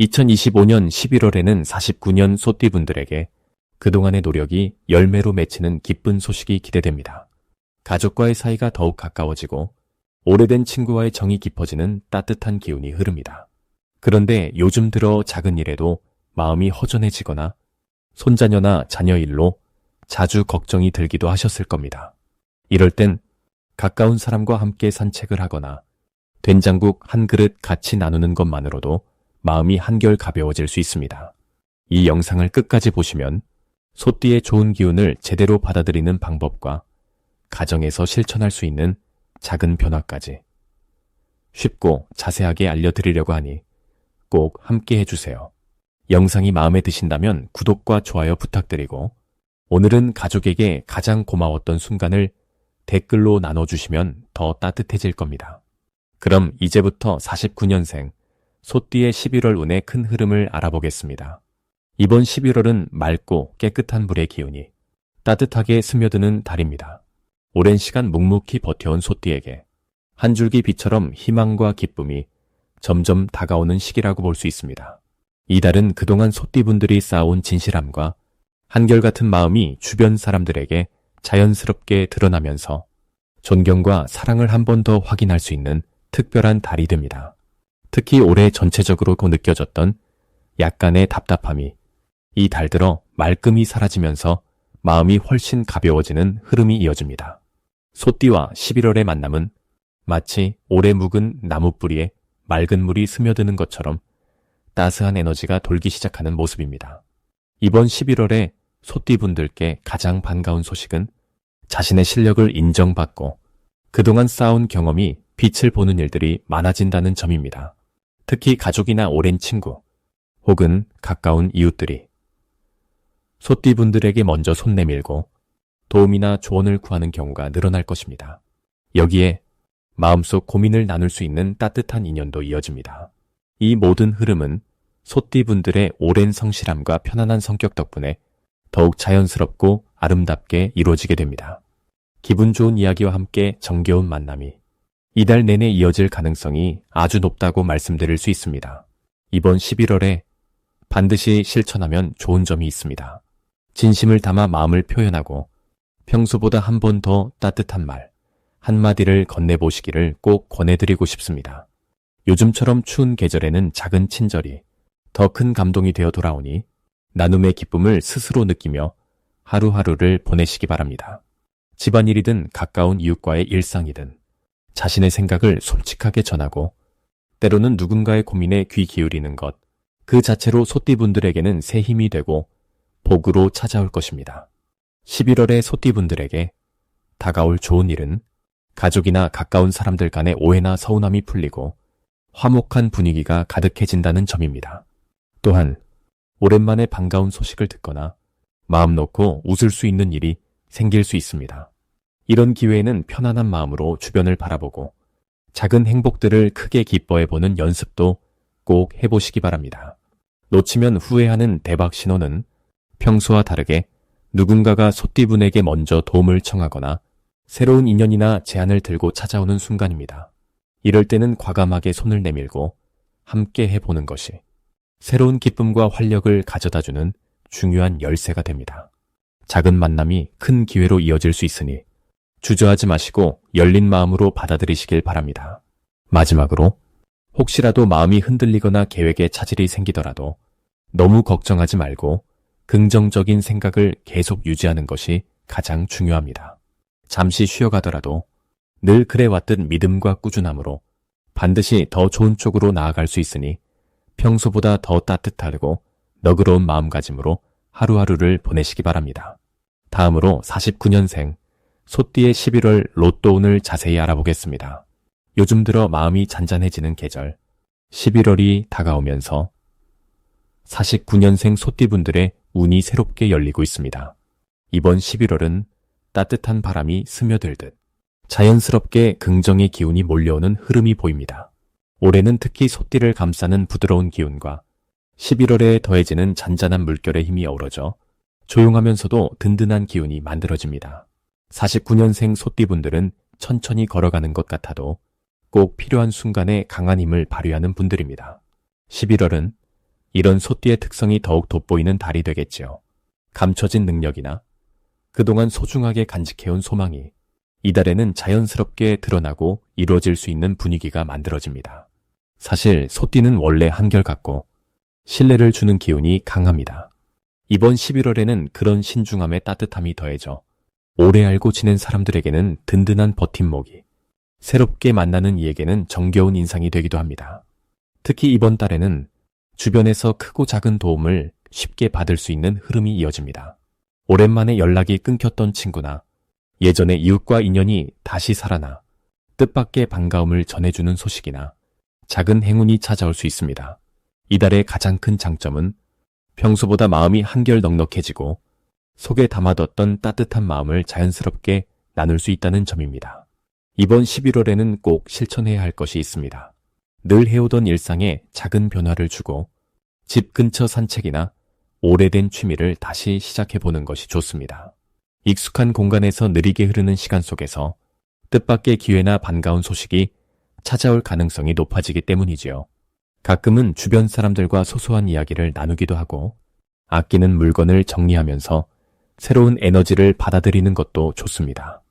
2025년 11월에는 49년 소띠분들에게 그동안의 노력이 열매로 맺히는 기쁜 소식이 기대됩니다. 가족과의 사이가 더욱 가까워지고 오래된 친구와의 정이 깊어지는 따뜻한 기운이 흐릅니다. 그런데 요즘 들어 작은 일에도 마음이 허전해지거나 손자녀나 자녀 일로 자주 걱정이 들기도 하셨을 겁니다. 이럴 땐 가까운 사람과 함께 산책을 하거나 된장국 한 그릇 같이 나누는 것만으로도 마음이 한결 가벼워질 수 있습니다. 이 영상을 끝까지 보시면 소띠의 좋은 기운을 제대로 받아들이는 방법과 가정에서 실천할 수 있는 작은 변화까지 쉽고 자세하게 알려드리려고 하니 꼭 함께 해주세요. 영상이 마음에 드신다면 구독과 좋아요 부탁드리고 오늘은 가족에게 가장 고마웠던 순간을 댓글로 나눠주시면 더 따뜻해질 겁니다. 그럼 이제부터 49년생 소띠의 11월 운의 큰 흐름을 알아보겠습니다. 이번 11월은 맑고 깨끗한 물의 기운이 따뜻하게 스며드는 달입니다. 오랜 시간 묵묵히 버텨온 소띠에게 한 줄기 빛처럼 희망과 기쁨이 점점 다가오는 시기라고 볼 수 있습니다. 이 달은 그동안 소띠분들이 쌓아온 진실함과 한결같은 마음이 주변 사람들에게 자연스럽게 드러나면서 존경과 사랑을 한 번 더 확인할 수 있는 특별한 달이 됩니다. 특히 올해 전체적으로 느껴졌던 약간의 답답함이 이 달 들어 말끔히 사라지면서 마음이 훨씬 가벼워지는 흐름이 이어집니다. 소띠와 11월의 만남은 마치 오래 묵은 나무뿌리에 맑은 물이 스며드는 것처럼 따스한 에너지가 돌기 시작하는 모습입니다. 이번 11월에 소띠분들께 가장 반가운 소식은 자신의 실력을 인정받고 그동안 쌓아온 경험이 빛을 보는 일들이 많아진다는 점입니다. 특히 가족이나 오랜 친구 혹은 가까운 이웃들이 소띠분들에게 먼저 손 내밀고 도움이나 조언을 구하는 경우가 늘어날 것입니다. 여기에 마음속 고민을 나눌 수 있는 따뜻한 인연도 이어집니다. 이 모든 흐름은 소띠분들의 오랜 성실함과 편안한 성격 덕분에 더욱 자연스럽고 아름답게 이루어지게 됩니다. 기분 좋은 이야기와 함께 정겨운 만남이 이달 내내 이어질 가능성이 아주 높다고 말씀드릴 수 있습니다. 이번 11월에 반드시 실천하면 좋은 점이 있습니다. 진심을 담아 마음을 표현하고 평소보다 한 번 더 따뜻한 말, 한마디를 건네보시기를 꼭 권해드리고 싶습니다. 요즘처럼 추운 계절에는 작은 친절이 더 큰 감동이 되어 돌아오니 나눔의 기쁨을 스스로 느끼며 하루하루를 보내시기 바랍니다. 집안일이든 가까운 이웃과의 일상이든 자신의 생각을 솔직하게 전하고 때로는 누군가의 고민에 귀 기울이는 것, 그 자체로 소띠분들에게는 새 힘이 되고 복으로 찾아올 것입니다. 11월의 소띠분들에게 다가올 좋은 일은 가족이나 가까운 사람들 간의 오해나 서운함이 풀리고 화목한 분위기가 가득해진다는 점입니다. 또한 오랜만에 반가운 소식을 듣거나 마음 놓고 웃을 수 있는 일이 생길 수 있습니다. 이런 기회에는 편안한 마음으로 주변을 바라보고 작은 행복들을 크게 기뻐해보는 연습도 꼭 해보시기 바랍니다. 놓치면 후회하는 대박 신호는 평소와 다르게 누군가가 소띠분에게 먼저 도움을 청하거나 새로운 인연이나 제안을 들고 찾아오는 순간입니다. 이럴 때는 과감하게 손을 내밀고 함께 해보는 것이 새로운 기쁨과 활력을 가져다주는 중요한 열쇠가 됩니다. 작은 만남이 큰 기회로 이어질 수 있으니 주저하지 마시고 열린 마음으로 받아들이시길 바랍니다. 마지막으로 혹시라도 마음이 흔들리거나 계획에 차질이 생기더라도 너무 걱정하지 말고 긍정적인 생각을 계속 유지하는 것이 가장 중요합니다. 잠시 쉬어가더라도 늘 그래왔던 믿음과 꾸준함으로 반드시 더 좋은 쪽으로 나아갈 수 있으니 평소보다 더 따뜻하고 너그러운 마음가짐으로 하루하루를 보내시기 바랍니다. 다음으로 49년생 소띠의 11월 로또 운을 자세히 알아보겠습니다. 요즘 들어 마음이 잔잔해지는 계절 11월이 다가오면서 49년생 소띠분들의 운이 새롭게 열리고 있습니다. 이번 11월은 따뜻한 바람이 스며들듯 자연스럽게 긍정의 기운이 몰려오는 흐름이 보입니다. 올해는 특히 소띠를 감싸는 부드러운 기운과 11월에 더해지는 잔잔한 물결의 힘이 어우러져 조용하면서도 든든한 기운이 만들어집니다. 49년생 소띠분들은 천천히 걸어가는 것 같아도 꼭 필요한 순간에 강한 힘을 발휘하는 분들입니다. 11월은 이런 소띠의 특성이 더욱 돋보이는 달이 되겠지요. 감춰진 능력이나 그동안 소중하게 간직해온 소망이 이달에는 자연스럽게 드러나고 이루어질 수 있는 분위기가 만들어집니다. 사실 소띠는 원래 한결같고 신뢰를 주는 기운이 강합니다. 이번 11월에는 그런 신중함의 따뜻함이 더해져 오래 알고 지낸 사람들에게는 든든한 버팀목이, 새롭게 만나는 이에게는 정겨운 인상이 되기도 합니다. 특히 이번 달에는 주변에서 크고 작은 도움을 쉽게 받을 수 있는 흐름이 이어집니다. 오랜만에 연락이 끊겼던 친구나 예전의 이웃과 인연이 다시 살아나 뜻밖의 반가움을 전해주는 소식이나 작은 행운이 찾아올 수 있습니다. 이달의 가장 큰 장점은 평소보다 마음이 한결 넉넉해지고 속에 담아뒀던 따뜻한 마음을 자연스럽게 나눌 수 있다는 점입니다. 이번 11월에는 꼭 실천해야 할 것이 있습니다. 늘 해오던 일상에 작은 변화를 주고 집 근처 산책이나 오래된 취미를 다시 시작해보는 것이 좋습니다. 익숙한 공간에서 느리게 흐르는 시간 속에서 뜻밖의 기회나 반가운 소식이 찾아올 가능성이 높아지기 때문이지요. 가끔은 주변 사람들과 소소한 이야기를 나누기도 하고 아끼는 물건을 정리하면서 새로운 에너지를 받아들이는 것도 좋습니다.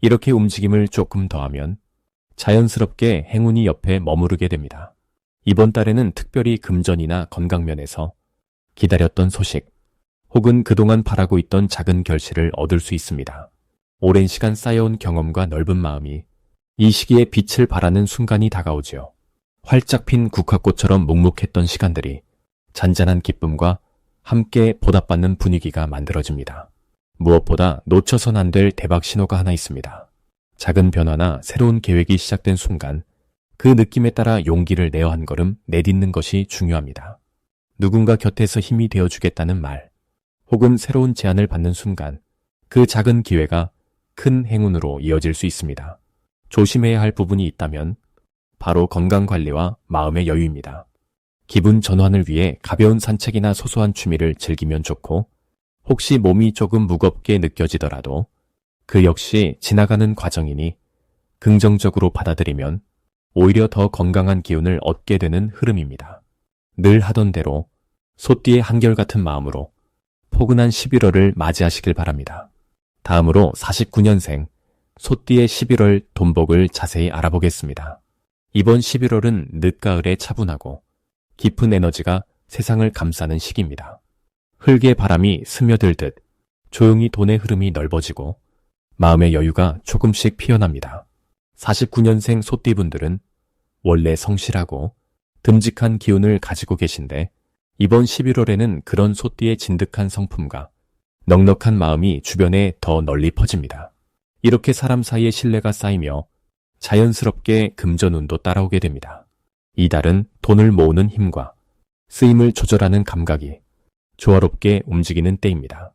이렇게 움직임을 조금 더하면 자연스럽게 행운이 옆에 머무르게 됩니다. 이번 달에는 특별히 금전이나 건강면에서 기다렸던 소식 혹은 그동안 바라고 있던 작은 결실을 얻을 수 있습니다. 오랜 시간 쌓여온 경험과 넓은 마음이 이 시기에 빛을 발하는 순간이 다가오지요. 활짝 핀 국화꽃처럼 묵묵했던 시간들이 잔잔한 기쁨과 함께 보답받는 분위기가 만들어집니다. 무엇보다 놓쳐선 안 될 대박 신호가 하나 있습니다. 작은 변화나 새로운 계획이 시작된 순간 그 느낌에 따라 용기를 내어 한 걸음 내딛는 것이 중요합니다. 누군가 곁에서 힘이 되어주겠다는 말, 혹은 새로운 제안을 받는 순간 그 작은 기회가 큰 행운으로 이어질 수 있습니다. 조심해야 할 부분이 있다면 바로 건강 관리와 마음의 여유입니다. 기분 전환을 위해 가벼운 산책이나 소소한 취미를 즐기면 좋고 혹시 몸이 조금 무겁게 느껴지더라도 그 역시 지나가는 과정이니 긍정적으로 받아들이면 오히려 더 건강한 기운을 얻게 되는 흐름입니다. 늘 하던 대로 소띠의 한결같은 마음으로 포근한 11월을 맞이하시길 바랍니다. 다음으로 49년생 소띠의 11월 돈복을 자세히 알아보겠습니다. 이번 11월은 늦가을에 차분하고 깊은 에너지가 세상을 감싸는 시기입니다. 흙의 바람이 스며들듯 조용히 돈의 흐름이 넓어지고 마음의 여유가 조금씩 피어납니다. 49년생 소띠분들은 원래 성실하고 듬직한 기운을 가지고 계신데 이번 11월에는 그런 소띠의 진득한 성품과 넉넉한 마음이 주변에 더 널리 퍼집니다. 이렇게 사람 사이의 신뢰가 쌓이며 자연스럽게 금전운도 따라오게 됩니다. 이달은 돈을 모으는 힘과 쓰임을 조절하는 감각이 조화롭게 움직이는 때입니다.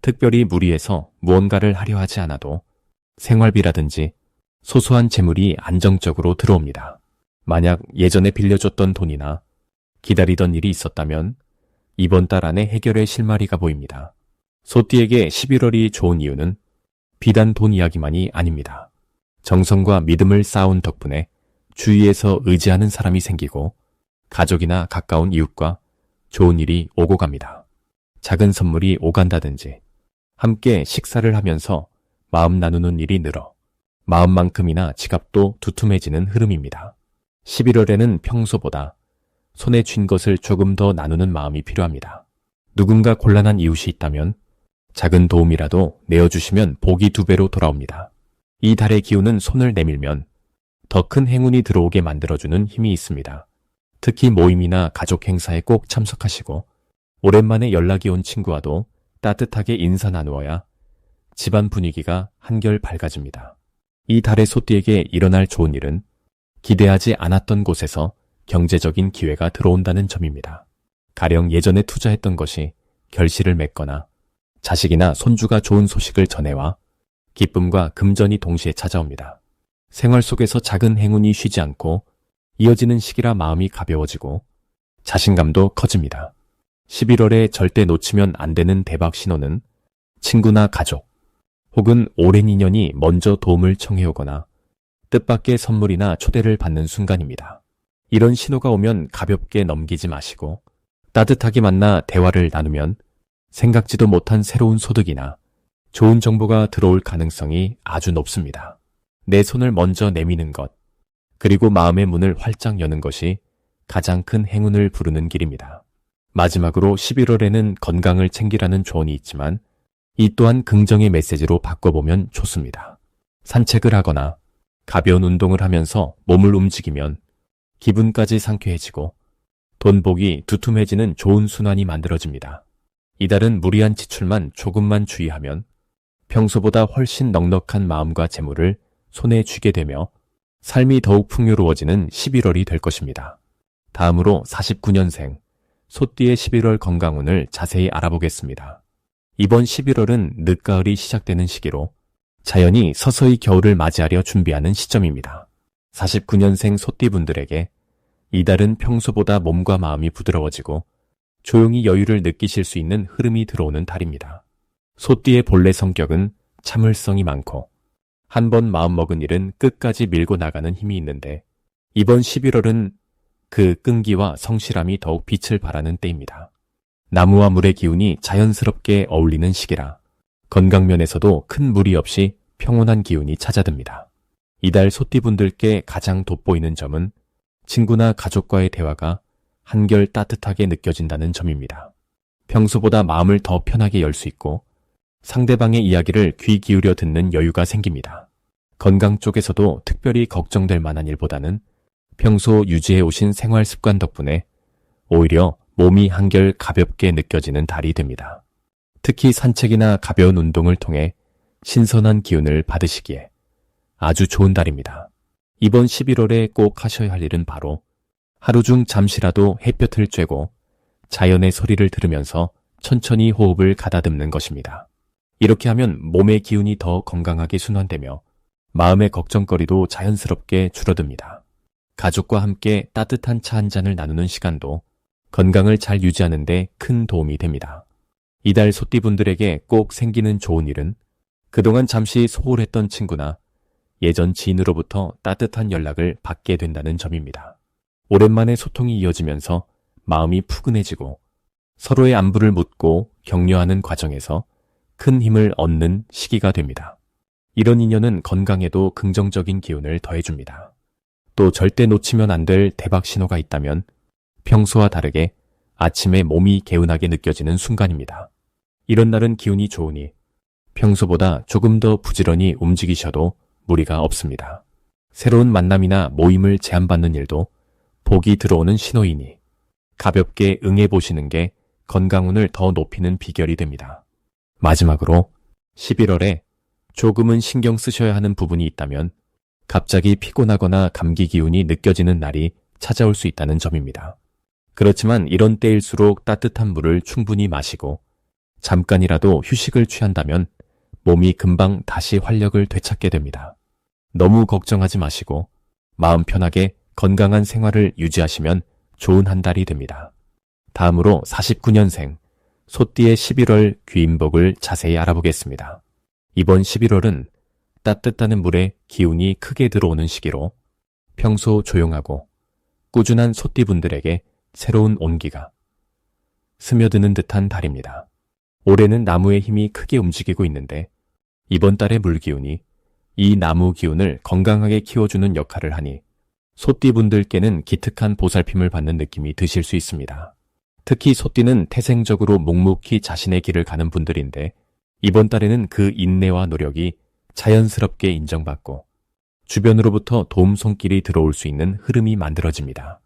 특별히 무리해서 무언가를 하려 하지 않아도 생활비라든지 소소한 재물이 안정적으로 들어옵니다. 만약 예전에 빌려줬던 돈이나 기다리던 일이 있었다면 이번 달 안에 해결의 실마리가 보입니다. 소띠에게 11월이 좋은 이유는 비단 돈 이야기만이 아닙니다. 정성과 믿음을 쌓은 덕분에 주위에서 의지하는 사람이 생기고 가족이나 가까운 이웃과 좋은 일이 오고 갑니다. 작은 선물이 오간다든지 함께 식사를 하면서 마음 나누는 일이 늘어 마음만큼이나 지갑도 두툼해지는 흐름입니다. 11월에는 평소보다 손에 쥔 것을 조금 더 나누는 마음이 필요합니다. 누군가 곤란한 이웃이 있다면 작은 도움이라도 내어주시면 복이 두 배로 돌아옵니다. 이 달의 기운은 손을 내밀면 더 큰 행운이 들어오게 만들어주는 힘이 있습니다. 특히 모임이나 가족 행사에 꼭 참석하시고 오랜만에 연락이 온 친구와도 따뜻하게 인사 나누어야 집안 분위기가 한결 밝아집니다. 이 달의 소띠에게 일어날 좋은 일은 기대하지 않았던 곳에서 경제적인 기회가 들어온다는 점입니다. 가령 예전에 투자했던 것이 결실을 맺거나 자식이나 손주가 좋은 소식을 전해와 기쁨과 금전이 동시에 찾아옵니다. 생활 속에서 작은 행운이 쉬지 않고 이어지는 시기라 마음이 가벼워지고 자신감도 커집니다. 11월에 절대 놓치면 안 되는 대박 신호는 친구나 가족 혹은 오랜 인연이 먼저 도움을 청해오거나 뜻밖의 선물이나 초대를 받는 순간입니다. 이런 신호가 오면 가볍게 넘기지 마시고 따뜻하게 만나 대화를 나누면 생각지도 못한 새로운 소득이나 좋은 정보가 들어올 가능성이 아주 높습니다. 내 손을 먼저 내미는 것, 그리고 마음의 문을 활짝 여는 것이 가장 큰 행운을 부르는 길입니다. 마지막으로 11월에는 건강을 챙기라는 조언이 있지만 이 또한 긍정의 메시지로 바꿔보면 좋습니다. 산책을 하거나 가벼운 운동을 하면서 몸을 움직이면 기분까지 상쾌해지고 돈복이 두툼해지는 좋은 순환이 만들어집니다. 이달은 무리한 지출만 조금만 주의하면 평소보다 훨씬 넉넉한 마음과 재물을 손에 쥐게 되며 삶이 더욱 풍요로워지는 11월이 될 것입니다. 다음으로 49년생 소띠의 11월 건강운을 자세히 알아보겠습니다. 이번 11월은 늦가을이 시작되는 시기로 자연이 서서히 겨울을 맞이하려 준비하는 시점입니다. 49년생 소띠분들에게 이달은 평소보다 몸과 마음이 부드러워지고 조용히 여유를 느끼실 수 있는 흐름이 들어오는 달입니다. 소띠의 본래 성격은 참을성이 많고 한 번 마음먹은 일은 끝까지 밀고 나가는 힘이 있는데 이번 11월은 그 끈기와 성실함이 더욱 빛을 발하는 때입니다. 나무와 물의 기운이 자연스럽게 어울리는 시기라 건강면에서도 큰 무리 없이 평온한 기운이 찾아듭니다. 이달 소띠분들께 가장 돋보이는 점은 친구나 가족과의 대화가 한결 따뜻하게 느껴진다는 점입니다. 평소보다 마음을 더 편하게 열 수 있고 상대방의 이야기를 귀 기울여 듣는 여유가 생깁니다. 건강 쪽에서도 특별히 걱정될 만한 일보다는 평소 유지해 오신 생활 습관 덕분에 오히려 몸이 한결 가볍게 느껴지는 달이 됩니다. 특히 산책이나 가벼운 운동을 통해 신선한 기운을 받으시기에 아주 좋은 달입니다. 이번 11월에 꼭 하셔야 할 일은 바로 하루 중 잠시라도 햇볕을 쬐고 자연의 소리를 들으면서 천천히 호흡을 가다듬는 것입니다. 이렇게 하면 몸의 기운이 더 건강하게 순환되며 마음의 걱정거리도 자연스럽게 줄어듭니다. 가족과 함께 따뜻한 차 한 잔을 나누는 시간도 건강을 잘 유지하는 데 큰 도움이 됩니다. 이달 소띠분들에게 꼭 생기는 좋은 일은 그동안 잠시 소홀했던 친구나 예전 지인으로부터 따뜻한 연락을 받게 된다는 점입니다. 오랜만에 소통이 이어지면서 마음이 푸근해지고 서로의 안부를 묻고 격려하는 과정에서 큰 힘을 얻는 시기가 됩니다. 이런 인연은 건강에도 긍정적인 기운을 더해줍니다. 또 절대 놓치면 안 될 대박 신호가 있다면 평소와 다르게 아침에 몸이 개운하게 느껴지는 순간입니다. 이런 날은 기운이 좋으니 평소보다 조금 더 부지런히 움직이셔도 무리가 없습니다. 새로운 만남이나 모임을 제안받는 일도 복이 들어오는 신호이니 가볍게 응해보시는 게 건강운을 더 높이는 비결이 됩니다. 마지막으로 11월에 조금은 신경 쓰셔야 하는 부분이 있다면 갑자기 피곤하거나 감기 기운이 느껴지는 날이 찾아올 수 있다는 점입니다. 그렇지만 이런 때일수록 따뜻한 물을 충분히 마시고 잠깐이라도 휴식을 취한다면 몸이 금방 다시 활력을 되찾게 됩니다. 너무 걱정하지 마시고 마음 편하게 건강한 생활을 유지하시면 좋은 한 달이 됩니다. 다음으로 49년생 소띠의 11월 귀인복을 자세히 알아보겠습니다. 이번 11월은 따뜻하는 물에 기운이 크게 들어오는 시기로 평소 조용하고 꾸준한 소띠분들에게 새로운 온기가 스며드는 듯한 달입니다. 올해는 나무의 힘이 크게 움직이고 있는데 이번 달의 물기운이 이 나무 기운을 건강하게 키워주는 역할을 하니 소띠분들께는 기특한 보살핌을 받는 느낌이 드실 수 있습니다. 특히 소띠는 태생적으로 묵묵히 자신의 길을 가는 분들인데 이번 달에는 그 인내와 노력이 자연스럽게 인정받고 주변으로부터 도움 손길이 들어올 수 있는 흐름이 만들어집니다.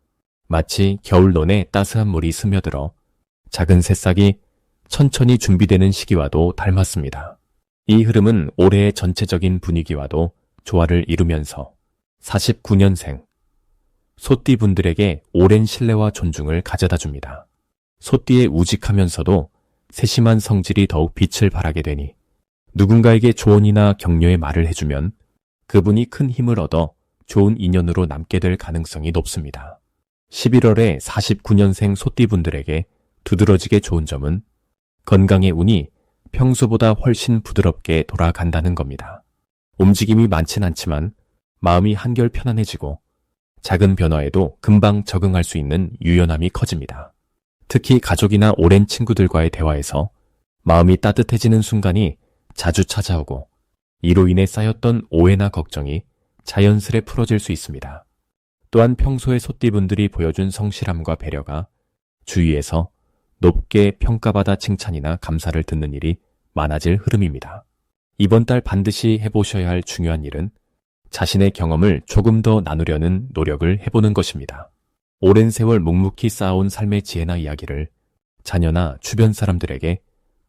마치 겨울논에 따스한 물이 스며들어 작은 새싹이 천천히 준비되는 시기와도 닮았습니다. 이 흐름은 올해의 전체적인 분위기와도 조화를 이루면서 49년생 소띠 분들에게 오랜 신뢰와 존중을 가져다 줍니다. 소띠의 우직하면서도 세심한 성질이 더욱 빛을 발하게 되니 누군가에게 조언이나 격려의 말을 해주면 그분이 큰 힘을 얻어 좋은 인연으로 남게 될 가능성이 높습니다. 11월에 49년생 소띠분들에게 두드러지게 좋은 점은 건강의 운이 평소보다 훨씬 부드럽게 돌아간다는 겁니다. 움직임이 많진 않지만 마음이 한결 편안해지고 작은 변화에도 금방 적응할 수 있는 유연함이 커집니다. 특히 가족이나 오랜 친구들과의 대화에서 마음이 따뜻해지는 순간이 자주 찾아오고 이로 인해 쌓였던 오해나 걱정이 자연스레 풀어질 수 있습니다. 또한 평소에 소띠분들이 보여준 성실함과 배려가 주위에서 높게 평가받아 칭찬이나 감사를 듣는 일이 많아질 흐름입니다. 이번 달 반드시 해보셔야 할 중요한 일은 자신의 경험을 조금 더 나누려는 노력을 해보는 것입니다. 오랜 세월 묵묵히 쌓아온 삶의 지혜나 이야기를 자녀나 주변 사람들에게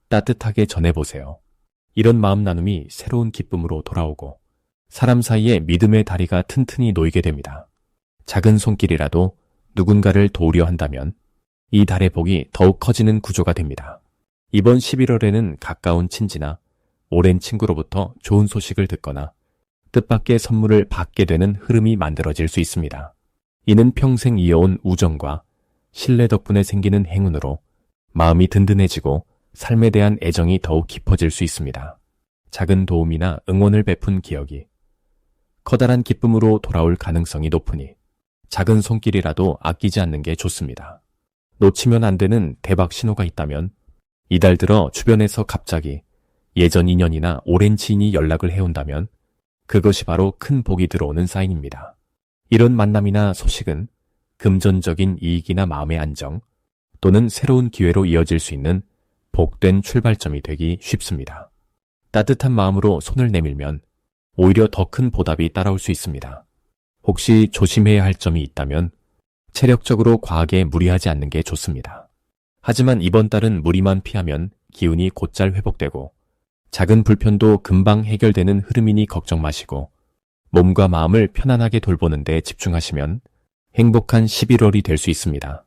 따뜻하게 전해보세요. 이런 마음 나눔이 새로운 기쁨으로 돌아오고 사람 사이에 믿음의 다리가 튼튼히 놓이게 됩니다. 작은 손길이라도 누군가를 도우려 한다면 이 달의 복이 더욱 커지는 구조가 됩니다. 이번 11월에는 가까운 친지나 오랜 친구로부터 좋은 소식을 듣거나 뜻밖의 선물을 받게 되는 흐름이 만들어질 수 있습니다. 이는 평생 이어온 우정과 신뢰 덕분에 생기는 행운으로 마음이 든든해지고 삶에 대한 애정이 더욱 깊어질 수 있습니다. 작은 도움이나 응원을 베푼 기억이 커다란 기쁨으로 돌아올 가능성이 높으니 작은 손길이라도 아끼지 않는 게 좋습니다. 놓치면 안 되는 대박 신호가 있다면 이달 들어 주변에서 갑자기 예전 인연이나 오랜 지인이 연락을 해온다면 그것이 바로 큰 복이 들어오는 사인입니다. 이런 만남이나 소식은 금전적인 이익이나 마음의 안정 또는 새로운 기회로 이어질 수 있는 복된 출발점이 되기 쉽습니다. 따뜻한 마음으로 손을 내밀면 오히려 더 큰 보답이 따라올 수 있습니다. 혹시 조심해야 할 점이 있다면 체력적으로 과하게 무리하지 않는 게 좋습니다. 하지만 이번 달은 무리만 피하면 기운이 곧잘 회복되고 작은 불편도 금방 해결되는 흐름이니 걱정 마시고 몸과 마음을 편안하게 돌보는 데 집중하시면 행복한 11월이 될 수 있습니다.